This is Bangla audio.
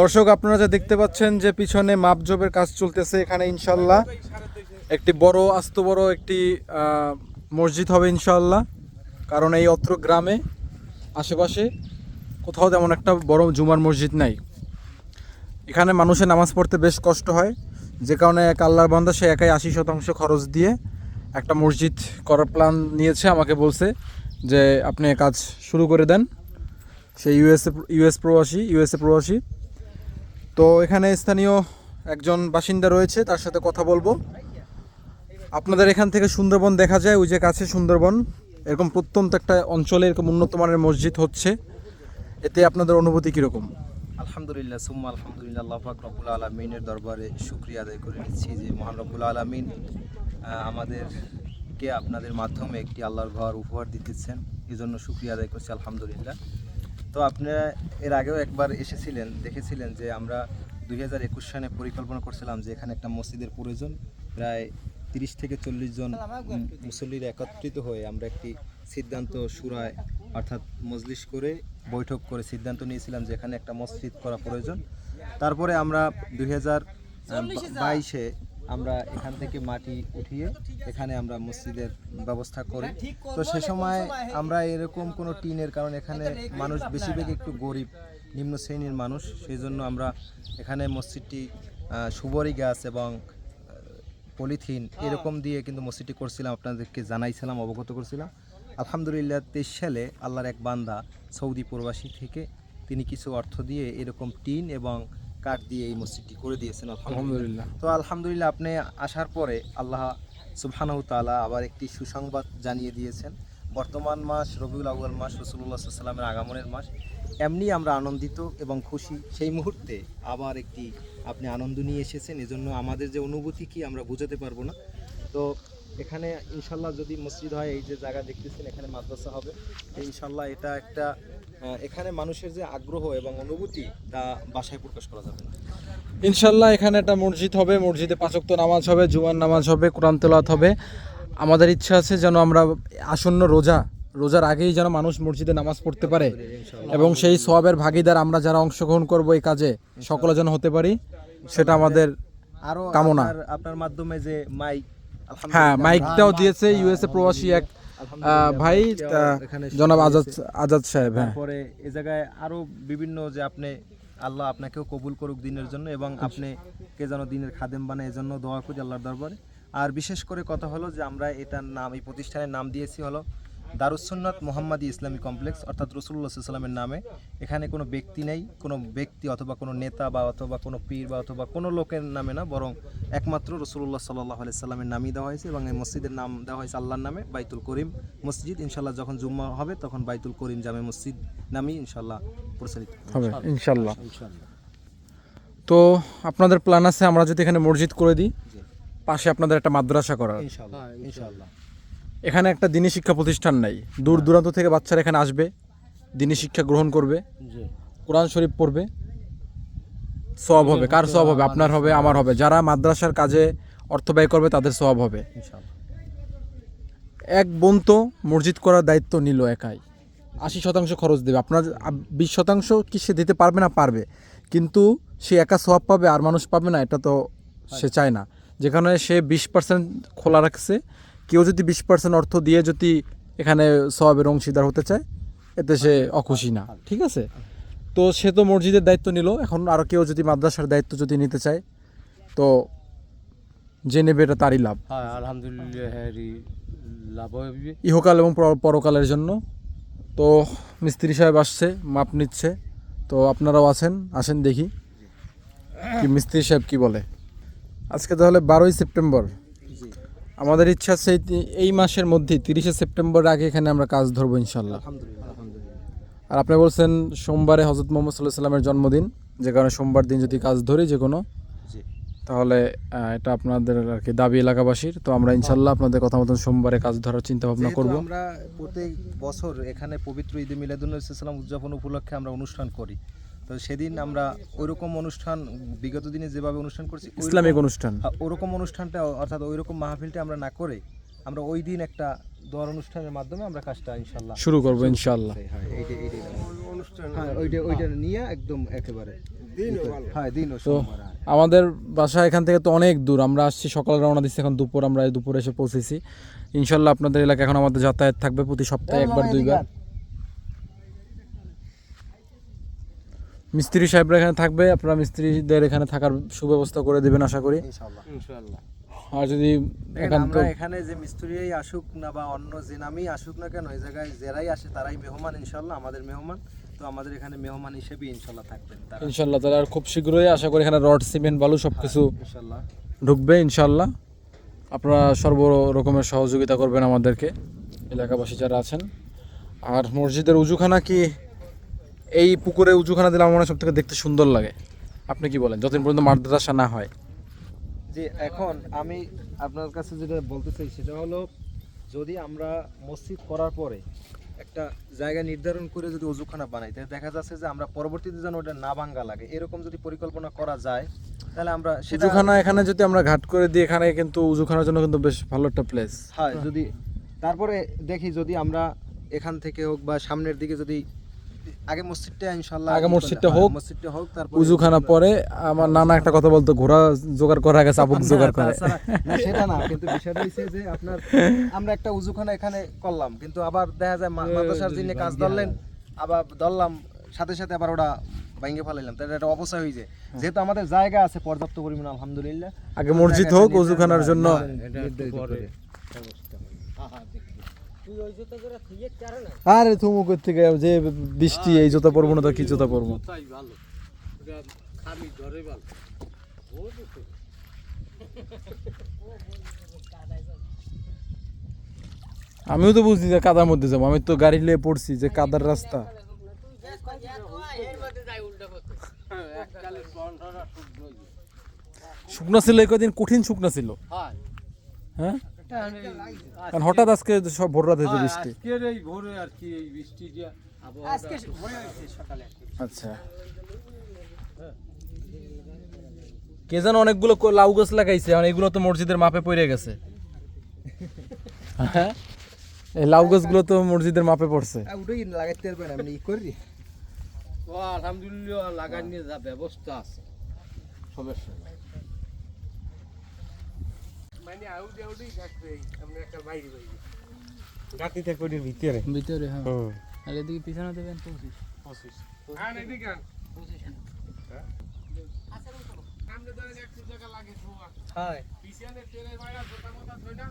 দর্শক, আপনারা যা দেখতে পাচ্ছেন যে পিছনে মাপজবের কাজ চলতেছে এখানে ইনশাল্লাহ একটি বড়, আস্ত বড় একটি মসজিদ হবে ইনশাল্লাহ কারণ এই অত্র গ্রামে, আশেপাশে কোথাও তেমন একটা বড় জুমার মসজিদ নাই। এখানে মানুষের নামাজ পড়তে বেশ কষ্ট হয়। যে কারণে এক আল্লাহর বান্দা, সে একাই আশি শতাংশ খরচ দিয়ে একটা মসজিদ করার প্ল্যান নিয়েছে। আমাকে বলছে যে, আপনি কাজ শুরু করে দেন। সে ইউএসএ ইউএস প্রবাসী ইউএসএ প্রবাসী। তো এখানে স্থানীয় একজন বাসিন্দা রয়েছে, তার সাথে কথা বলব। আপনাদের এখান থেকে সুন্দরবন দেখা যায়, ওই যে কাছে সুন্দরবন। এরকম প্রত্যন্ত একটা অঞ্চলে এরকম উন্নত মানের মসজিদ হচ্ছে। এতে আপনাদের অনুভূতি কীরকম? আলহামদুলিল্লাহ, সুম্মা আলহামদুলিল্লাহ, আল্লাহ পাক রব্বুল আলমিনের দরবারে শুক্রিয়া আদায় করে নিচ্ছি যে মহান রব্বুল আলমিন আমাদেরকে আপনাদের মাধ্যমে একটি আল্লাহর ঘর উপহার দিতেছেন। এই জন্য শুক্রিয়া আদায় করছি, আলহামদুলিল্লাহ। তো আপনারা এর আগেও একবার এসেছিলেন দেখেছিলেন যে আমরা দুই হাজার একুশ সালে পরিকল্পনা করছিলাম যে এখানে একটা মসজিদের প্রয়োজন। প্রায় তিরিশ থেকে চল্লিশ জন মুসল্লিরা একত্রিত হয়ে আমরা একটি সিদ্ধান্ত সুরায় অর্থাৎ মজলিস করে বৈঠক করে সিদ্ধান্ত নিয়েছিলাম যে এখানে একটা মসজিদ করা প্রয়োজন। তারপরে আমরা দুই হাজার বাইশে আমরা এখান থেকে মাটি উঠিয়ে এখানে আমরা মসজিদের ব্যবস্থা করি। তো সে সময় আমরা এরকম কোনো টিনের কারণ এখানে মানুষ বেশিরভাগ একটু গরিব নিম্ন শ্রেণির মানুষ। সেই জন্য আমরা এখানে মসজিদটি সুবরি গাছ এবং পলিথিন এরকম দিয়ে কিন্তু মসজিদটি করছিলাম আপনাদেরকে জানাইছিলাম অবগত করছিলাম। আলহামদুলিল্লাহ তেইশ সালে আল্লাহর এক বান্দা সৌদি প্রবাসী থেকে তিনি কিছু অর্থ দিয়ে এরকম টিন এবং কাঠ দিয়ে এই মসজিদটি করে দিয়েছেন আলহামদুলিল্লাহ। তো আলহামদুলিল্লাহ আপনি আসার পরে আল্লাহ সুবহানাহু তাআলা আবার একটি সুসংবাদ জানিয়ে দিয়েছেন। বর্তমান মাস রবিউল আউয়াল মাস রসুল্লাহ সাল্লামের আগমনের মাস। এমনি আমরা আনন্দিত এবং খুশি। সেই মুহূর্তে আবার একটি আপনি আনন্দ নিয়ে এসেছেন। এজন্য আমাদের যে অনুভূতি কি আমরা বোঝাতে পারব না। তো এখানে ইনশাল্লাহ যদি মসজিদ হয় এই যে জায়গা দেখতেছেন এখানে মাদ্রাসা হবে। ইনশাল্লাহ এটা একটা এখানে মানুষের যে আগ্রহ এবং অনুভূতি তা বাসায় প্রকাশ করা যাবে না। ইনশাল্লাহ এখানে একটা মসজিদ হবে মসজিদে পাঁচক্ত নামাজ হবে জুমার নামাজ হবে কোরআন তেলাওয়াত হবে। আমাদের ইচ্ছা আছে যেন আমরা আসন্ন রোজা রোজার আগেই যেন মানুষ মসজিদে নামাজ পড়তে পারে এবং সেই সবের ভাগিদার আমরা যারা অংশগ্রহণ করব এই কাজে সকলে যেন হতে পারি সেটা আমাদের আরও কামনা। আপনার- মাধ্যমে যে মাইক হ্যাঁ মাইকটাও দিয়েছে ইউএসএ প্রবাসী এক ভাই জনাব আজাদ আজাদ সাহেব হ্যাঁ। পরে এ জায়গায় আরও বিভিন্ন যে আপনি আল্লাহ আপনাকেও কবুল করুক দিনের জন্য এবং আপনি কে যেন দিনের খাদেম বানায় এজন্য দোয়া করি আল্লাহর দরবারে। আর বিশেষ করে কথা হলো যে আমরা এটার নাম এই প্রতিষ্ঠানের নাম দিয়েছি হলো দারুসুন্নাত মোহাম্মদী ইসলামী কমপ্লেক্স অর্থাৎ রসুল্লাহ সাল্লামের নামে এখানে কোনো ব্যক্তি নেই কোনো ব্যক্তি অথবা কোনো নেতা বা অথবা কোনো পীর বা অথবা কোনো লোকের নামে না বরং একমাত্র রসুল্লাহ সাল্লাহ আলি সাল্লামের নামই দেওয়া হয়েছে এবং এই মসজিদের নাম দেওয়া হয়েছে আল্লাহর নামে বাইতুল করিম মসজিদ। ইনশাল্লাহ যখন জুম্মা হবে তখন বাইতুল করিম জামে মসজিদ নামই ইনশাল্লাহ প্রচলিত হবে। ইনশাল্লাহ তো আপনাদের প্ল্যান আছে আমরা যদি এখানে মসজিদ করে দিই পাশে আপনাদের একটা মাদ্রাসা করার। ইনশাল্লাহ ইনশাল্লাহ এখানে একটা দিনী শিক্ষা প্রতিষ্ঠান নাই। দূর দূরান্ত থেকে বাচ্চারা এখানে আসবে দিনী শিক্ষা গ্রহণ করবে কোরআন শরীফ পড়বে সব হবে। কার সব হবে? আপনার হবে আমার হবে। যারা মাদ্রাসার কাজে অর্থ ব্যয় করবে তাদের সব হবে। এক বোন তো মসজিদ করার দায়িত্ব নিল একাই। আশি শতাংশ খরচ দেবে। আপনার বিশ শতাংশ কি সে দিতে পারবে না? পারবে। কিন্তু সে একা সব পাবে আর মানুষ পাবে না এটা তো সে চায় না। যেখানে সে বিশ পার্সেন্ট খোলা রাখছে কেউ যদি বিশ পার্সেন্ট অর্থ দিয়ে যদি এখানে সবের অংশীদার হতে চায় এতে সে অখুশি না। ঠিক আছে? তো সে তো মসজিদের দায়িত্ব নিল। এখন আরও কেউ যদি মাদ্রাসার দায়িত্ব যদি নিতে চায় তো যে নেবে এটা তারই লাভ। হ্যাঁ আলহামদুলিল্লাহ লাভ হবে। ইহকাল এবং পর- পরকালের জন্য। তো মিস্ত্রি সাহেব আসছে মাপ নিচ্ছে। তো আপনারাও আছেন আসেন দেখি। কি মিস্ত্রি সাহেব কি বলে? আজকে তাহলে বারোই সেপ্টেম্বর। আমাদের ইচ্ছা আছে এই- মাসের মধ্যেই তিরিশে সেপ্টেম্বর আগে এখানে আমরা কাজ ধরবো ইনশাল্লাহ আর আপনি বলছেন সোমবারে হজরত মোহাম্মদ সাল্লাহ সাল্লামের জন্মদিন যে কারণে সোমবার দিন যদি কাজ ধরি যে কোনো তাহলে এটা আপনাদের আর কি দাবি এলাকাবাসীর। তো আমরা ইনশাল্লাহ আপনাদের কথা মতন সোমবারে কাজ ধরার চিন্তা ভাবনা করব। আমরা প্রত্যেক বছর এখানে পবিত্র ঈদে মিলাদুল্লাহাম উদযাপন উপলক্ষে আমরা অনুষ্ঠান করি। তো সেদিন আমরা ওইরকম অনুষ্ঠান বিগত দিনে যেভাবে অনুষ্ঠান করছি ইসলামিক অনুষ্ঠান। হ্যাঁ, ওরকম অনুষ্ঠানটা অর্থাৎ ওইরকম মাহফিলটা আমরা না করে আমরা ওই দিন একটা দোয়ার অনুষ্ঠানের মাধ্যমে আমরা কাজটা ইনশাল্লাহ শুরু করব ইনশাল্লাহ হয় হ্যাঁ ওইটা ওইটা নিয়ে একদম একেবারে হ্যাঁ দিন তো। আমাদের বাসা এখান থেকে তো অনেক দূর। আমরা আসছি সকাল রওনা দিচ্ছি এখন দুপুর আমরা দুপুরে এসে পৌঁছেছি। ইনশাল্লাহ আপনাদের এলাকা এখন আমাদের যাতায়াত থাকবে প্রতি সপ্তাহে একবার দুইবার। মিস্ত্রি সাহেবরা এখানে থাকবে আপনারা মিস্ত্রিদের এখানে থাকার সুব্যবস্থা করে দেবেন আশা করি। ইনশাআল্লাহ। ইনশাআল্লাহ। আর যদি এখানে যে মিস্ত্রিই আসুক না বা অন্য যে নামই আসুক না কেন এই জায়গায় যারাই আসে তারাই মেহমান ইনশাল্লাহ আমাদের মেহমান। তো আমাদের এখানে মেহমান হিসেবে ইনশাল্লাহ থাকবেন তারা। ইনশাল্লাহ তাহলে আর খুব শীঘ্রই আশা করি এখানে রড সিমেন্ট বালু সব কিছু ইনশাল্লাহ ঢুকবে ইনশাল্লাহ আপনারা সর্ব রকমের সহযোগিতা করবেন আমাদেরকে এলাকাবাসী যারা আছেন। আর মসজিদের উজুখানা কি এই পুকুরে উজুখানা দিলে আমার মনে হয় সব থেকে দেখতে সুন্দর লাগে। আপনি কি বলেন? যতদিন পর্যন্ত মাদ্রাসা না হয়। যে এখন আমি আপনার কাছে যেটা বলতে চাই সেটা হলো যদি আমরা মসজিদ করার পরে একটা জায়গা নির্ধারণ করে যদি অজুখানা বানাই তাহলে দেখা যাচ্ছে যে আমরা পরবর্তীতে যেন ওটা না ভাঙ্গা লাগে। এরকম যদি পরিকল্পনা করা যায় তাহলে আমরা সেটা উজুখানা এখানে যদি আমরা ঘাট করে দিই এখানে কিন্তু উজুখানার জন্য কিন্তু বেশ ভালো একটা প্লেস হ্যাঁ যদি তারপরে দেখি যদি আমরা এখান থেকে হোক বা সামনের দিকে যদি আগে মসজিদটা ইনশাল্লাহ আগে মসজিদটা হ্যাঁ, হোক, মসজিদটা হোক তারপর উজুখানা পরে আমার নানা একটা কথা বলতো ঘোড়া জোগাড় করার আগে চাবুক জোগাড় করে না সেটা না কিন্তু বিষয়টা হচ্ছে যে আপনার আমরা একটা উজুখানা এখানে করলাম কিন্তু আবার দেখা যায় মাদ্রাসার যিনি কাজ ধরলেন আবার ধরলাম সাথে সাথে আবার ওটা ভেঙে ফেলাইলাম তাহলে একটা অবস্থা হয়ে যায় যেহেতু আমাদের জায়গা আছে পর্যাপ্ত পরিমাণ আলহামদুলিল্লাহ আগে মসজিদ হোক উজুখানার জন্য এটা আরে থুমু থেকে যে বৃষ্টি এই জুতা পরবো না তো কি জুতা পরবো? তাই ভালো। এটা খালি ধরে ভালো। আমিও তো বুঝছি যে কাদার মধ্যে যাব। আমি তো গাড়ি নিয়ে পড়ছি যে কাদার রাস্তা। এককালে শুকনা ছিল এই কদিন কঠিন শুকনা ছিল। হ্যাঁ? কারণ হঠাৎ আজকে সব ভোর রাত হয়েছে বৃষ্টি। আজকের এই ভোরে আর কি এই বৃষ্টি যে আবহাওয়াটা আচ্ছা। কে যেন অনেকগুলো লাউ গাছ লাগাইছে এখন এগুলো তো মসজিদের মাপে পড়ে গেছে। হ্যাঁ? এই লাউ গাছগুলো তো মসজিদের মাপে পড়ছে। ওটাই লাগাইতে পারবেন আমি ই করি। ও আলহামদুলিল্লাহ লাগান নিয়ে যা ব্যবস্থা আছে। সমস্যা নাই। মানে আউডি আউডি দেখবে আমরা একটা বাইরে বাইরে। গাতিতে করে ভিতরে? ভিতরে হ্যাঁ। আর এদিকে পিছনে দেবেন পঁচিশ। পঁচিশ। হ্যাঁ এদিকে পঁচিশ। সামনে ধরে একটু জায়গা লাগে হ্যাঁ। পিছনে ট্রেনের বাইরে জোতা মোতা ধরে না?